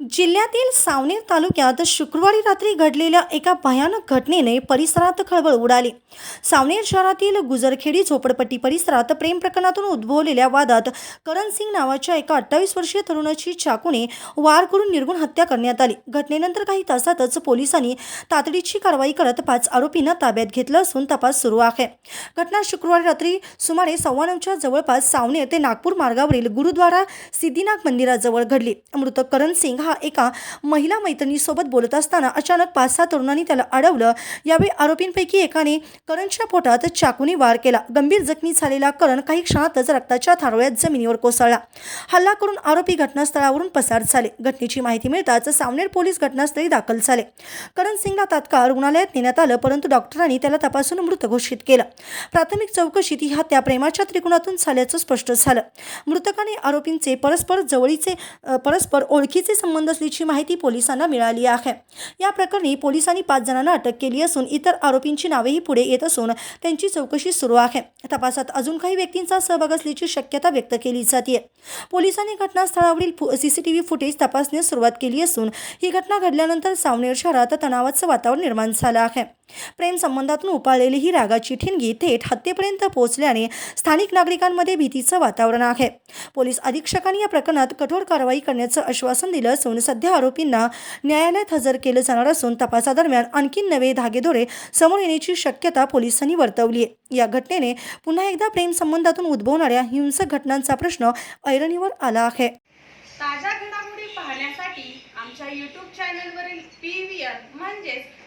जिल्ह्यातील सावनेर तालुक्यात शुक्रवारी रात्री घडलेल्या एका भयानक घटनेने परिसरात खळबळ उडाली. सावनेर शहरातील गुजरखेडी झोपडपट्टी परिसरात प्रेम प्रकरणातून उद्भवलेल्या वादात करण सिंग नावाच्या एका अठ्ठावीस वर्षीय तरुणाची चाकूने वार करून निर्गुण हत्या करण्यात आली. घटनेनंतर काही तासातच पोलिसांनी तातडीची कारवाई करत पाच आरोपींना ताब्यात घेतलं असून तपास सुरू आहे. घटना शुक्रवारी रात्री सुमारे सव्वा नऊच्या जवळपास सावनेर ते नागपूर मार्गावरील गुरुद्वारा सिद्धिनाग मंदिराजवळ घडली. मृत करण सिंग हा एका महिला मैत्रिणीसोबत बोलत असताना अचानक पाच सहा तरुणांनी त्याला अडवलं. यावेळी आरोपींपैकी एकाने करणच्या पोटात चाकूने वार केला. गंभीर जखमी झालेला करण काही क्षणातच रक्ताच्या थारोळ्यात जमिनीवर कोसळला. हल्ला करून आरोपी घटनास्थळावरून पसार झाले. घटनेची माहिती मिळताच सावनेर पोलीस घटनास्थळी दाखल झाले. करण सिंगला तात्काळ रुग्णालयात नेण्यात आलं परंतु डॉक्टरांनी त्याला तपासून मृत घोषित केलं. प्राथमिक चौकशीत ही हत्या प्रेमाच्या त्रिकोणातून झाल्याचं स्पष्ट झालं. मृतकाने आरोपींचे परस्पर जवळीचे परस्पर ओळखीचे संबंध असल्याची माहिती पोलिसांना मिळाली आहे. या प्रकरणी पोलिसांनी पाच जणांना अटक केली असून इतर आरोपींची नावेही पुढे येत असून त्यांची चौकशी सुरू आहे. तपासात अजून काही व्यक्तींचा सहभाग असल्याची शक्यता व्यक्त केली जाते पोलिसांनी घटनास्थळावरील सीसीटीव्ही फुटेज तपासण्यास सुरुवात केली असून ही घटना घडल्यानंतर सावनेर शहरात तणावाचं वातावरण निर्माण झालं आहे. प्रेमसंबंधातून उपाळलेली ही रागाची ठिणगी थेट हत्येपर्यंत पोहोचल्याने स्थानिक नागरिकांमध्ये भीतीचं वातावरण आहे. पोलीस अधीक्षकांनी या प्रकरणात कठोर कारवाई करण्याचं आश्वासन दिलं असून सध्या आरोपींना न्यायालयात हजर केलं जाणार असून तपासादरम्यान आणखी नवे धागेदोरे समोर येण्याची शक्यता पोलिसांनी वर्तवली आहे. या घटनेने पुन्हा एकदा प्रेमसंबंधातून उद्भवणाऱ्या हिंसक घटनांचा प्रश्न ऐरणीवर आला आहे. ताज्या घडामोडी पाहण्यासाठी आमच्या यूट्यूब चॅनलवरील पी व्ही आर म्हणजेच